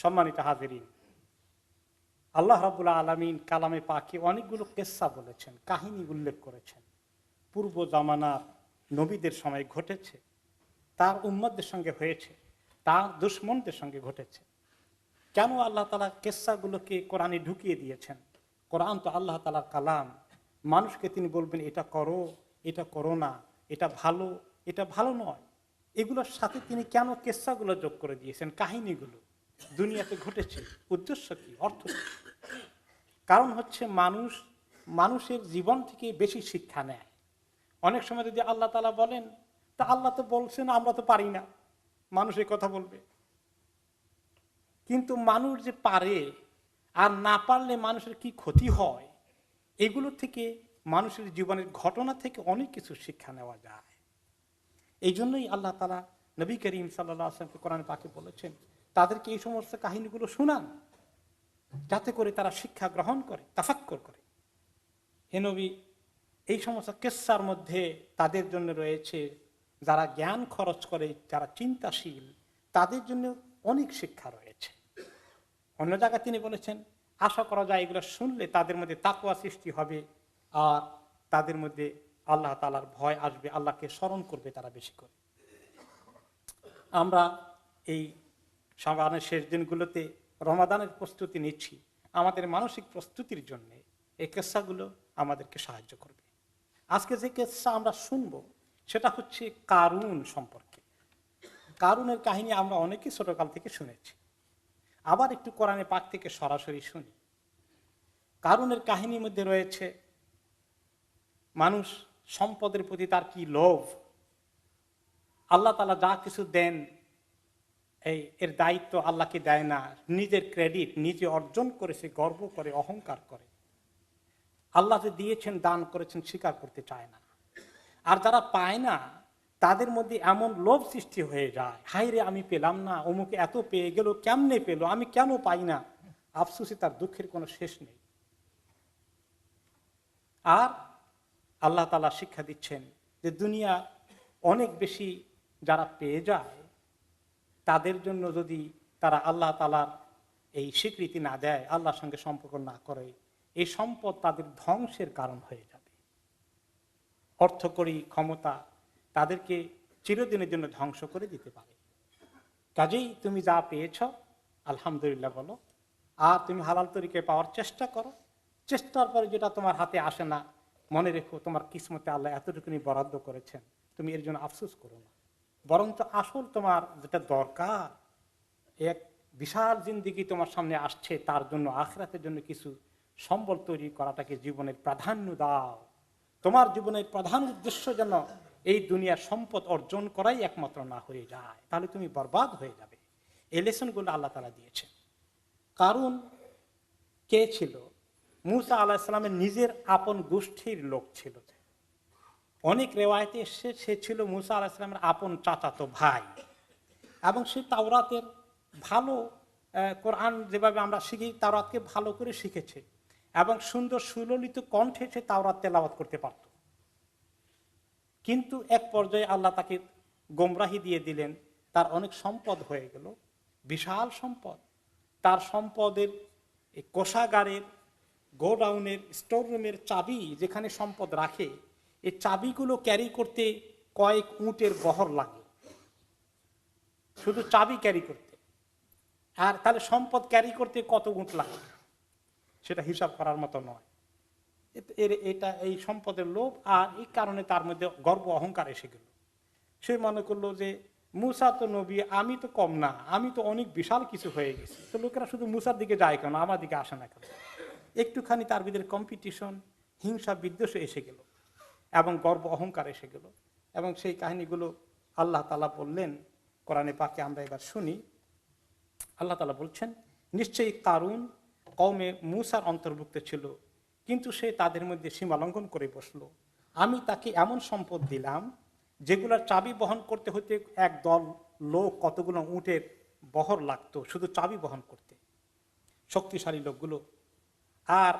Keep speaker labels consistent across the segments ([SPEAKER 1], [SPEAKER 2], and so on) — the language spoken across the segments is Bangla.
[SPEAKER 1] সম্মানিত হাজিরিন, আল্লাহ রাবুল্লাহ আলমিন কালামে পাকে অনেকগুলো কেসা বলেছেন, কাহিনী উল্লেখ করেছেন। পূর্ব জামানার নবীদের সময় ঘটেছে, তার উম্মতদের সঙ্গে হয়েছে, তার দুশ্মনদের সঙ্গে ঘটেছে। কেন আল্লাহ তালা কেসাগুলোকে কোরআনে ঢুকিয়ে দিয়েছেন? কোরআন তো আল্লাহ তালার কালাম। মানুষকে তিনি বলবেন, এটা করো এটা করো না, এটা ভালো এটা ভালো নয়। এগুলোর সাথে তিনি কেন কেসাগুলো যোগ করে দিয়েছেন, কাহিনীগুলো? দুনিয়াতে ঘটেছে। উদ্দেশ্য কি? অর্থ কারণ হচ্ছে মানুষ, মানুষের জীবন থেকে বেশি শিক্ষা নেয়। অনেক সময় যদি আল্লাহ তালা বলেন, তা আল্লাহ তো বলছেন, আমরা তো পারি না। মানুষ কথা বলবে। কিন্তু মানুষ যে পারে আর না পারলে মানুষের কি ক্ষতি হয়, এগুলো থেকে মানুষের জীবনের ঘটনা থেকে অনেক কিছু শিক্ষা নেওয়া যায়। এই জন্যই আল্লাহ তালা নবী করিম সাল্লাহ আসলামকে কোরআন পাকে বলেছেন তাদেরকে এই সমস্ত কাহিনীগুলো শোনান, যাতে করে তারা শিক্ষা গ্রহণ করে, তাফাক্কর করে। হে নবী, এই সমস্ত কেসার মধ্যে তাদের জন্য রয়েছে যারা জ্ঞান খরচ করে, যারা চিন্তাশীল, তাদের জন্য অনেক শিক্ষা রয়েছে। অন্য জায়গায় তিনি বলেছেন, আশা করা যায় এগুলো শুনলে তাদের মধ্যে তাকুয়া সৃষ্টি হবে আর তাদের মধ্যে আল্লাহ তালার ভয় আসবে, আল্লাহকে স্মরণ করবে তারা বেশি করে। আমরা এই সাবানের শেষ দিনগুলোতে রমাদানের প্রস্তুতি নিচ্ছি। আমাদের মানসিক প্রস্তুতির জন্য এই কেসাগুলো আমাদেরকে সাহায্য করবে। আজকে যে কেসা আমরা শুনব, সেটা হচ্ছে কারুন সম্পর্কে। কারুনের কাহিনী আমরা অনেকেই ছোটকাল থেকে শুনেছি। আবার একটু কোরআনে পাক থেকে সরাসরি শুনি। কারুনের কাহিনীর মধ্যে রয়েছে, মানুষ সম্পদের প্রতি তার কি লোভ? আল্লাহ তালা যা কিছু দেন এই, এর দায়িত্ব আল্লাহকে দেয় না। নিজের ক্রেডিট নিজে অর্জন করে, সে গর্ব করে, অহংকার করে। আল্লাহ যে দিয়েছেন, দান করেছেন, স্বীকার করতে চায় না। আর যারা পায় না, তাদের মধ্যে এমন লোভ সৃষ্টি হয়ে যায়। হাই রে আমি পেলাম না, অমুকে এত পেয়ে গেল, কেমনে পেল, আমি কেন পাই না? আফসুসে তার দুঃখের কোনো শেষ নেই। আর আল্লাহ তালা শিক্ষা দিচ্ছেন যে দুনিয়া অনেক বেশি যারা পেয়ে যায় তাদের জন্য যদি তারা আল্লাহ তালার এই স্বীকৃতি না দেয়, আল্লাহর সঙ্গে সম্পর্ক না করে, এই সম্পদ তাদের ধ্বংসের কারণ হয়ে যাবে। অর্থকরী ক্ষমতা তাদেরকে চিরদিনের জন্য ধ্বংস করে দিতে পারে। কাজেই তুমি যা পেয়েছ, আলহামদুলিল্লাহ বলো, আর তুমি হালাল তরিকে পাওয়ার চেষ্টা করো। চেষ্টার পরে যেটা তোমার হাতে আসে না, মনে রেখো তোমার কিসমতে আল্লাহ এতটুকুনি বরাদ্দ করেছেন, তুমি এর জন্য আফসোস করো না। বরঞ্চ আসল তোমার যেটা দরকার, এক বিশাল জিন্দিগি তোমার সামনে আসছে, তার জন্য আখরাতের জন্য কিছু সম্বল তৈরি করাটাকে জীবনের প্রাধান্য দাও। তোমার জীবনের প্রধান উদ্দেশ্য যেন এই দুনিয়ার সম্পদ অর্জন করাই একমাত্র না হয়ে যায়, তাহলে তুমি বরবাদ হয়ে যাবে। এই লেসনগুলো আল্লাহ তালা দিয়েছেন। কারণ কে ছিল? মুসা আল্লাহ ইসলামের নিজের আপন গোষ্ঠীর লোক ছিল। অনেক রেওয়ায়তে এসছে, সে ছিল মুসা আল্লাহ ইসলামের আপন চাচাতো ভাই। এবং সে তাওরাতের ভালো কোরআন যেভাবে আমরা শিখি, তাওরাতকে ভালো করে শিখেছে। এবং সুন্দর সুললিত কণ্ঠে সে তাওরাত তেলাওয়াত করতে পারত। কিন্তু এক পর্যায়ে আল্লাহ তাকে গোমরাহি দিয়ে দিলেন। তার অনেক সম্পদ হয়ে গেল, বিশাল সম্পদ। তার সম্পদের কোষাগারের, গোডাউনের, স্টোর রুমের চাবি যেখানে সম্পদ রাখে এই চাবিগুলো ক্যারি করতে কয়েক উঁটের বহর লাগে। শুধু চাবি ক্যারি করতে। আর তাহলে সম্পদ ক্যারি করতে কত উঁট লাগে? সেটা হিসাব করার মতো নয়। এর এটা এই সম্পদের লোভ আর এই কারণে তার মধ্যে গর্ব অহংকার এসে গেল। সে মনে করল যে, মুসা তো নবী, আমি তো কম না, আমি তো অনেক বিশাল কিছু হয়ে গেছি। তো লোকেরা শুধু মুসার দিকে যায় কেন? আমার দিকে আসে না কেন? একটুখানি তার ভিতরে কম্পিটিশন হিংসা, বিদ্বেষ এসে গেল। এবং গর্ব অহংকার এসে গেল। এবং সেই কাহিনীগুলো আল্লাহ তালা বললেন, কোরআনে পাকে আমরা এবার শুনি। আল্লাহ তালা বলছেন, নিশ্চয়ই কারুন কৌমে মুসার অন্তর্ভুক্ত ছিল, কিন্তু সে তাদের মধ্যে সীমা লঙ্ঘন করে বসল। আমি তাকে এমন সম্পদ দিলাম, যেগুলোর চাবি বহন করতে হতে এক দল লোক কতগুলো উটের বহর লাগতো, শুধু চাবি বহন করতে। শক্তিশালী লোকগুলো। আর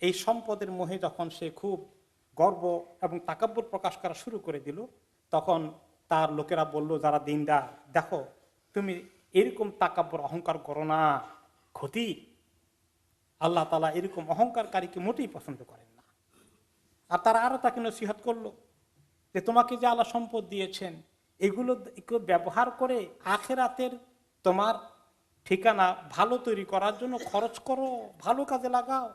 [SPEAKER 1] এই সম্পদের মোহে যখন সে খুব গর্ব এবং তাকাব্বর প্রকাশ করা শুরু করে দিল। তখন তার লোকেরা বলল, যারা দিনদার, দেখো, তুমি এরকম তাকাব্বর অহংকার করো না, ক্ষতি। আল্লাহ তালা এরকম অহংকারকারীকে মোটেই পছন্দ করেন না। আর তারা আরও তাকে নসিহত করল যে, তোমাকে যে আল্লাহ সম্পদ দিয়েছেন এগুলো ব্যবহার করে আখেরাতের তোমার ঠিকানা ভালো তৈরি করার জন্য খরচ করো, ভালো কাজে লাগাও।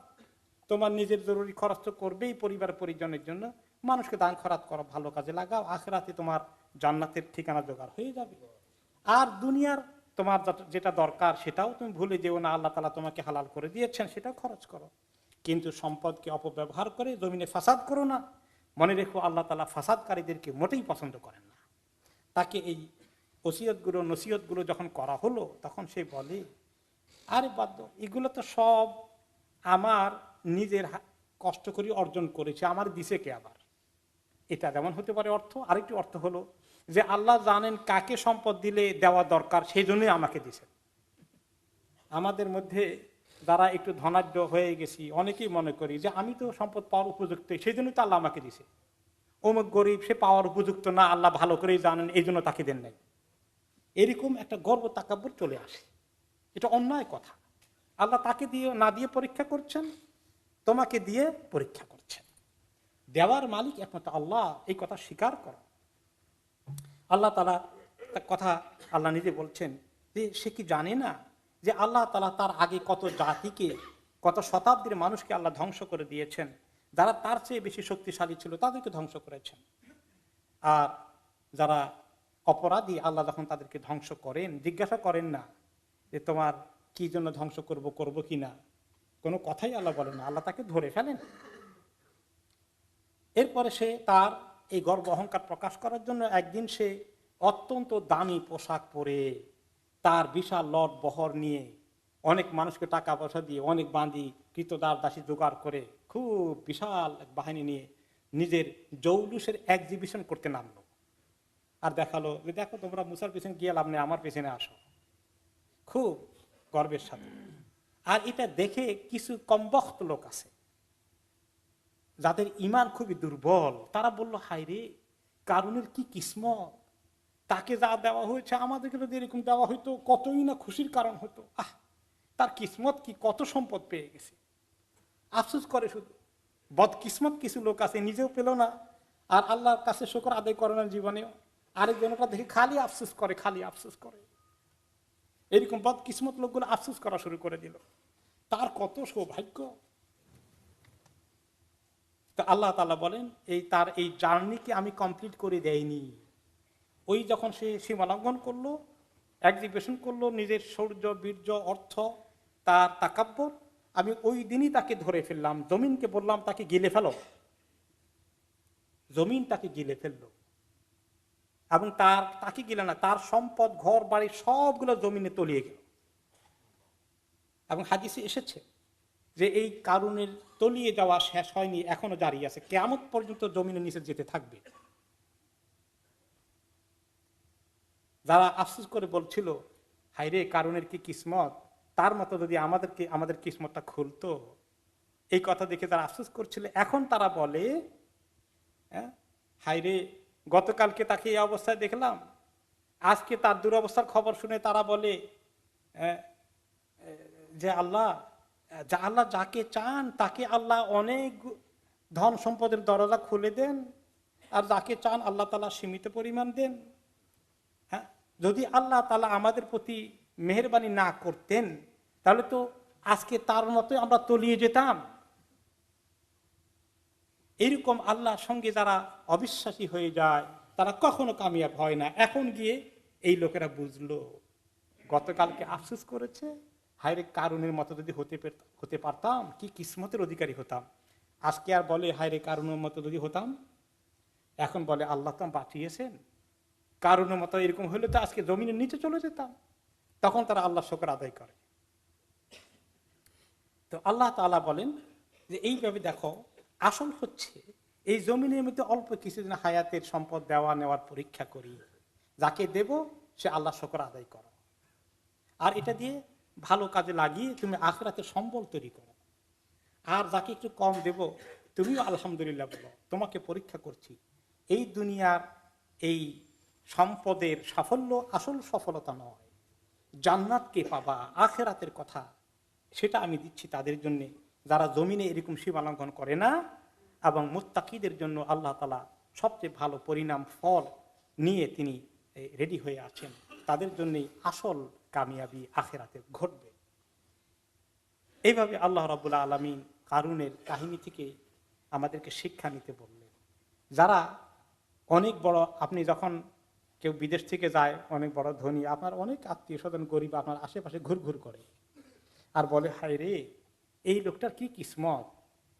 [SPEAKER 1] তোমার নিজের জরুরি খরচ তো করবেই পরিবার পরিজনের জন্য। মানুষকে দান খরাত করো, ভালো কাজে লাগাও, আখেরাতে তোমার জান্নাতের ঠিকানা জোগাড় হয়ে যাবে। আর দুনিয়ার তোমার যেটা দরকার সেটাও তুমি ভুলে যেও না, আল্লাহ তালা তোমাকে হালাল করে দিয়েছেন, সেটাও খরচ করো। কিন্তু সম্পদকে অপব্যবহার করে জমিনে ফাসাদ করো না। মনে রেখো, আল্লাহ তালা ফাসাদকারীদেরকে মোটেই পছন্দ করেন না। তাকে এই ওসিয়তগুলো নসিহতগুলো যখন করা হলো, তখন সে বলে, আরে বাদ এগুলো তো সব আমার নিজের কষ্ট করে অর্জন করেছে, আমার দিছে কে আবার? এটা যেমন হতে পারে অর্থ, আরেকটি অর্থ হলো যে আল্লাহ জানেন কাকে সম্পদ দিলে দেওয়া দরকার, সেই জন্যই আমাকে দিছে আমাদের মধ্যে যারা একটু ধনাঢ্য হয়ে গেছি, অনেকেই মনে করি যে আমি তো সম্পদ পাওয়ার উপযুক্ত, সেই জন্যই তো আল্লাহ আমাকে দিছে। অমুক গরিব, সে পাওয়ার উপযুক্ত না, আল্লাহ ভালো করেই জানেন, এই জন্য তাকে দেন নাই। এরকম একটা গর্ব তাকাব্বর চলে আসে। এটা অন্যায় কথা। আল্লাহ তাকে দিয়ে, না দিয়ে পরীক্ষা করছেন তোমাকে দিয়ে পরীক্ষা করছেন। দেওয়ার মালিক একমাত্র আল্লাহ, এই কথা স্বীকার করো। আল্লাহ তালা কথা আল্লাহ নিজে বলছেন যে, সে কি জানে না যে আল্লাহ তালা তার আগে কত জাতিকে, কত শতাব্দীর মানুষকে আল্লাহ ধ্বংস করে দিয়েছেন? যারা তার চেয়ে বেশি শক্তিশালী ছিল, তাদেরকে ধ্বংস করেছেন। আর যারা অপরাধী, আল্লাহ যখন তাদেরকে ধ্বংস করেন, জিজ্ঞাসা করেন না যে, তোমার কি জন্য ধ্বংস করব করব কি না? কোনো কথাই আল্লাহ বলেন না, আল্লাহ তাকে ধরে ফেলেন। এরপরে সে তার এই গর্ব অহংকার প্রকাশ করার জন্য একদিন সে অত্যন্ত দামি পোশাক পরে তার বিশাল লট বহর নিয়ে অনেক মানুষকে টাকা পয়সা দিয়ে, অনেক বাঁধি কৃতদার দাসী জোগাড় করে খুব বিশাল এক বাহিনী নিয়ে নিজের জৌলুসের এক্সিবিশন করতে নামলো। আর দেখাল যে, দেখো তোমরা মুসার পেছনে গিয়ে লাভ নেই, আমার পেছনে আসো। খুব গর্বের সাথে। আর এটা দেখে কিছু কমবখ্ত লোক আছে, যাদের ইমান খুবই দুর্বল। তারা বলল হাই রে কারণের কি কিসমত? তাকে যা দেওয়া হয়েছে আমাদেরকে যদি এরকম দেওয়া হইতো, কতই না খুশির কারণ হতো। আহ, তার কিসমত কি, কত সম্পদ পেয়ে গেছে। আফসোস করে শুধু। বদ কিসমত কিছু লোক আছে, নিজেও পেল না। আর আল্লাহর কাছে শকর আদায় করে না জীবনেও। আরেকজনটা দেখে খালি আফসোস করে, খালি আফসোস করে। এরকম বদ কিসমত লোকগুলো আফসোস করা শুরু করে দিল। তার কত সৌভাগ্য। তো আল্লাহ তালা বলেন, এই তার এই জার্নিকে আমি কমপ্লিট করে দেয়নি ওই যখন সে সীমালঙ্ঘন করল এক্সিবিশন করল, নিজের শৌর্য বীর্য, অর্থ, তার তাকাব্বর, আমি ওই দিনই তাকে ধরে ফেললাম। জমিনকে বললাম, তাকে গিলে ফেলো। জমিন তাকে গিলে ফেলল। এবং তার তাকে গিলে না তার সম্পদ ঘর বাড়ি সবগুলো জমিনে তলিয়ে গেল। এবং হাদিসে এসেছে যে এই কারণের তলিয়ে যাওয়া শেষ হয়নি এখনও জারি আছে। কেমন পর্যন্ত জমিনের নিচে যেতে থাকবে। যারা আফসোস করে বলছিল হাইরে কারণের কি কিসমত? তার মতো যদি আমাদেরকে আমাদের কিসমতটা খুলতো? এই কথা দেখে তারা আফসোস করছিল এখন তারা বলে হ্যাঁ, হাইরে গতকালকে তাকে এই অবস্থায় দেখলাম। আজকে তার দুরবস্থার খবর শুনে তারা বলে যে আল্লাহ, যা আল্লাহ যাকে চান তাকে আল্লাহ অনেক ধন সম্পদের দরজা খুলে দেন আর যাকে চান আল্লাহ তালা সীমিত পরিমাণ দেন। হ্যাঁ যদি আল্লাহ তালা আমাদের প্রতি মেহরবানি না করতেন, তাহলে তো আজকে তার মতোই আমরা তলিয়ে যেতাম। এরকম আল্লাহর সঙ্গে যারা অবিশ্বাসী হয়ে যায়, তারা কখনো কামিয়াব হয় না। এখন গিয়ে এই লোকেরা বুঝলো, গতকালকে আফসোস করেছে, হায়রে কারণের মতো যদি হতে হতে পারতাম, কি কিসমতের অধিকারী হতাম। আজকে আর বলে, হায়রে কারণের মতো যদি হতাম, এখন বলে, আল্লাহ তো বাঁচিয়েছেন কারণের মতো এরকম হলে তো আজকে জমিনের নিচে চলে যেতাম। তখন তারা আল্লাহ শকর আদায় করে। তো আল্লাহ তাআলা বলেন যে, এইভাবে দেখো আসল হচ্ছে, এই জমিনের মধ্যে অল্প কিছুদিন হায়াতের সম্পদ দেওয়া নেওয়ার পরীক্ষা করি। যাকে দেব, সে আল্লাহ শকর আদায় করো। আর এটা দিয়ে ভালো কাজে লাগিয়ে তুমি আখরাতে সম্বল তৈরি করো। আর যাকে একটু কম দেব, তুমিও আলহামদুলিল্লাহ বলো, তোমাকে পরীক্ষা করছি। এই দুনিয়ার এই সম্পদের সাফল্য আসল সফলতা নয়। জান্নাতকে পাবা, আখেরাতের কথা, সেটা আমি দিচ্ছি তাদের জন্য। যারা জমিনে এরকম সীমালঙ্ঘন করে না এবং মুত্তাকিদের জন্য আল্লাহ তালা সবচেয়ে ভালো পরিণাম ফল নিয়ে তিনি রেডি হয়ে আছেন। তাদের জন্যই আসল কামিয়াবি আখেরাতে ঘটবে। এইভাবে আল্লাহ রাবুল্লাহ আলমিন কারুনের কাহিনী থেকে আমাদেরকে শিক্ষা নিতে বললেন। যারা অনেক বড়, আপনি যখন কেউ বিদেশ থেকে যায়, অনেক বড় ধনী, আপনার অনেক আত্মীয় স্বজন গরিব, আপনার আশেপাশে ঘুর ঘুর করে। আর বলে হায় রে এই লোকটার কি কিসমত?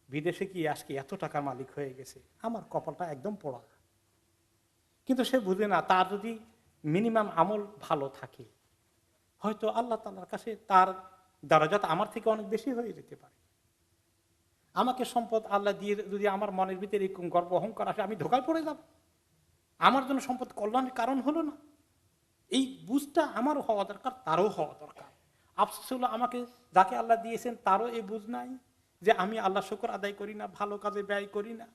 [SPEAKER 1] বিদেশে কি আজকে এত টাকার মালিক হয়ে গেছে। আমার কপালটা একদম পোড়া। কিন্তু সে বুঝে না, তার যদি মিনিমাম আমল ভালো থাকে, হয়তো আল্লাহ তালার কাছে তার দরজাত আমার থেকে অনেক বেশি হয়ে যেতে পারে। আমাকে সম্পদ আল্লাহ দিয়ে, যদি আমার মনের ভিতরে এরকম গর্ব অহংকার আসে, আমি ধোকায় পড়ে যাব। আমার জন্য সম্পদ কল্যাণের কারণ হলো না। এই বুঝটা আমারও হওয়া দরকার, তারও হওয়া দরকার। আফসোস হলো আমাকে, যাকে আল্লাহ দিয়েছেন তারও এই বুঝ নাই যে আমি আল্লাহ শুকর আদায় করি না, ভালো কাজে ব্যয় করি না।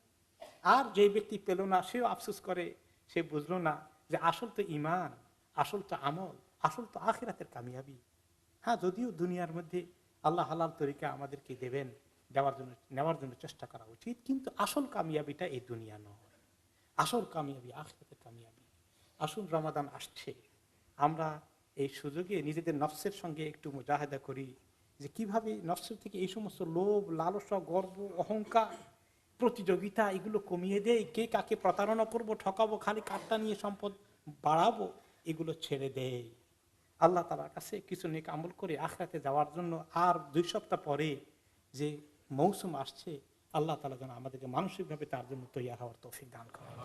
[SPEAKER 1] আর যে ব্যক্তি পেল না, সেও আফসোস করে, সে বুঝলো না যে আসল তো ইমান আসল তো আমল, আসল তো আখিরাতের কামিয়াবি। হ্যাঁ যদিও দুনিয়ার মধ্যে আল্লাহ হালাল তরিকা আমাদেরকে দেবেন, দেওয়ার জন্য, নেওয়ার জন্য চেষ্টা করা উচিত, কিন্তু আসল কামিয়াবিটা এই দুনিয়া নয়। আসল কামিয়াবি, আখিরাতের কামিয়াবি। আসল রমাদান আসছে। আমরা এই সুযোগে নিজেদের নফসের সঙ্গে একটু মুজাহেদা করি যে কীভাবে নফসের থেকে এই সমস্ত লোভ, লালসা, গর্ব, অহংকার, প্রতিযোগিতা এগুলো কমিয়ে দেয় কে কাকে প্রতারণা করব, ঠকাবো, খালি কাঠটা নিয়ে সম্পদ বাড়াবো, এগুলো ছেড়ে দেয় আল্লাহ তালার কাছে কিছু নেক আমল করে আখড়াতে যাওয়ার জন্য আর দুই সপ্তাহ পরে যে মৌসুম আসছে, আল্লাহ তালা যেন আমাদেরকে মানসিকভাবে তার জন্য তৈরি হওয়ার তৌফিক দান করেন।